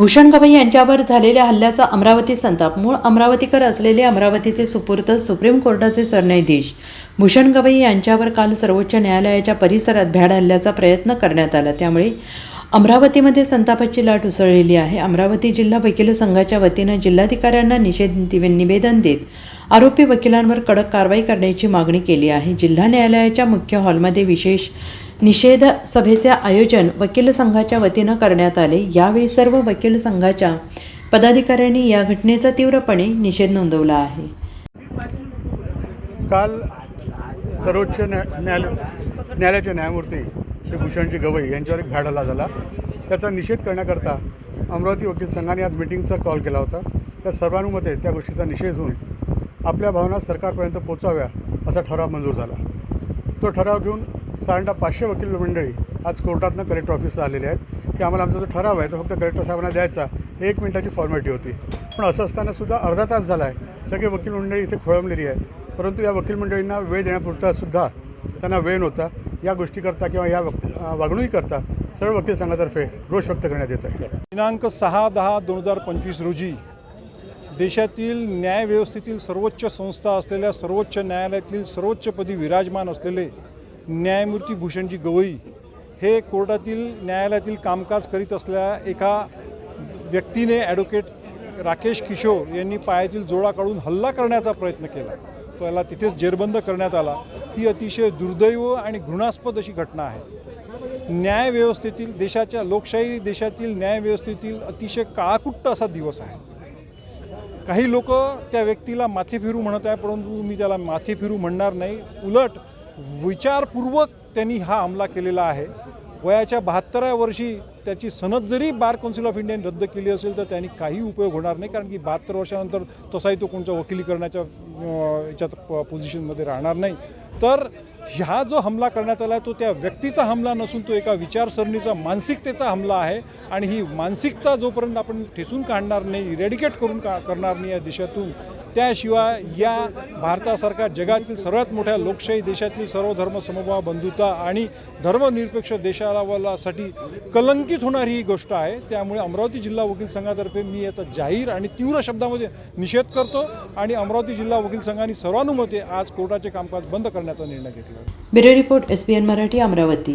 भूषण गवई यांच्यावर झालेल्या हल्ल्याचा अमरावती संताप. मूळ अमरावतीकर असलेले अमरावतीचे सुपूर्त सुप्रीम कोर्टाचे सरन्यायाधीश. भूषण गवई यांच्यावर काल सर्वोच्च न्यायालयाच्या परिसरात भ्याड हल्ल्याचा प्रयत्न करण्यात आला. त्यामुळे अमरावतीमध्ये संतापाची लाट उसळलेली आहे. अमरावती जिल्हा वकील संघाच्या वतीनं जिल्हाधिकाऱ्यांना निषेध निवेदन देत आरोपी वकिलांवर कडक कारवाई करण्याची मागणी केली आहे. जिल्हा न्यायालयाच्या मुख्य हॉलमध्ये विशेष निषेध सभेचे आयोजन वकील संघाच्या वतीनं करण्यात आले. यावेळी सर्व वकील संघाच्या पदाधिकाऱ्यांनी या घटनेचा तीव्रपणे निषेध नोंदवला आहे. काल सर्वोच्च न्या न्यायालय न्यायालयाचे न्यायमूर्ती श्री भूषणजी गवई यांच्यावर एक भ्याड हल्ला झाला. त्याचा निषेध करण्याकरता अमरावती वकील संघाने आज मिटिंगचा कॉल केला होता. त्या सर्वानुमते त्या गोष्टीचा निषेध होऊन आपल्या भावना सरकारपर्यंत पोचाव्या असा ठराव मंजूर झाला. तो ठराव घेऊन साधारणतः पाचशे वकील मंडळी आज कोर्टातनं कलेक्टर ऑफिसला आलेले आहेत की आम्हाला आमचा जो ठराव आहे तो फक्त कलेक्टर साहेबांना द्यायचा. हे एक मिनिटाची फॉर्मॅलिटी होती. पण असं असताना सुद्धा अर्धा तास झाला आहे सगळे वकील मंडळी इथे खोळंबलेली आहे परंतु या वकील मंडळींना वेळ देण्यापुरता सुद्धा त्यांना वेळ नव्हता. या गोष्टीकरता किंवा या वक्त वागणुकीकरता सर्व वकील संघातर्फे रोष व्यक्त करण्यात येत आहे. दिनांक सहा दहा दोन हजार पंचवीस रोजी देशातील न्यायव्यवस्थेतील सर्वोच्च संस्था असलेल्या सर्वोच्च न्यायालयातील सर्वोच्चपदी विराजमान असलेले न्यायमूर्ती भूषणजी गवई हे कोर्टातील न्यायालयातील कामकाज करीत असलेल्या एका व्यक्तीने ॲडव्होकेट राकेश किशोर यांनी पायातील जोडा काढून हल्ला करण्याचा प्रयत्न केला. त्याला तिथेच जेरबंद करण्यात आला. ही अतिशय दुर्दैव आणि घृणास्पद अशी घटना आहे. न्यायव्यवस्थेतील देशाच्या लोकशाही देशातील न्यायव्यवस्थेतील अतिशय काळाकुट्ट असा दिवस आहे. काही लोक त्या व्यक्तीला माथे फिरू म्हणत आहे परंतु मी त्याला माथे फिरू म्हणणार नाही. उलट विचारपूर्वक त्यांनी हा हमला केलेला आहे. वयाच्या बहात्तराव्या वर्षी त्याची सनद जरी बार कौन्सिल ऑफ इंडियाने रद्द केली असेल तर त्यांनी काही उपयोग होणार नाही कारण की बहात्तर वर्षानंतर तसाही तो कोणत्या वकिली करण्याच्या याच्यात प पोझिशनमध्ये राहणार नाही. तर ह्या जो हमला करण्यात आला आहे तो त्या व्यक्तीचा हमला नसून तो एका विचारसरणीचा मानसिकतेचा हमला आहे. आणि ही मानसिकता जोपर्यंत आपण ठेचून काढणार नाही रेडिकेट करून का करणार नाही या देशातून त्याशिवाय या भारतासारख्या जगातील सर्वात मोठ्या लोकशाही देशातील सर्व धर्म समभाव बंधुता आणि धर्मनिरपेक्ष देशालासाठी कलंकित होणारी ही गोष्ट आहे. त्यामुळे अमरावती जिल्हा वकील संघातर्फे मी याचा जाहीर आणि तीव्र शब्दामध्ये निषेध करतो आणि अमरावती जिल्हा वकील संघाने सर्वानुमते आज कोर्टाचे कामकाज बंद करण्याचा निर्णय घेतला. Bureau report S N Marathi Amravati.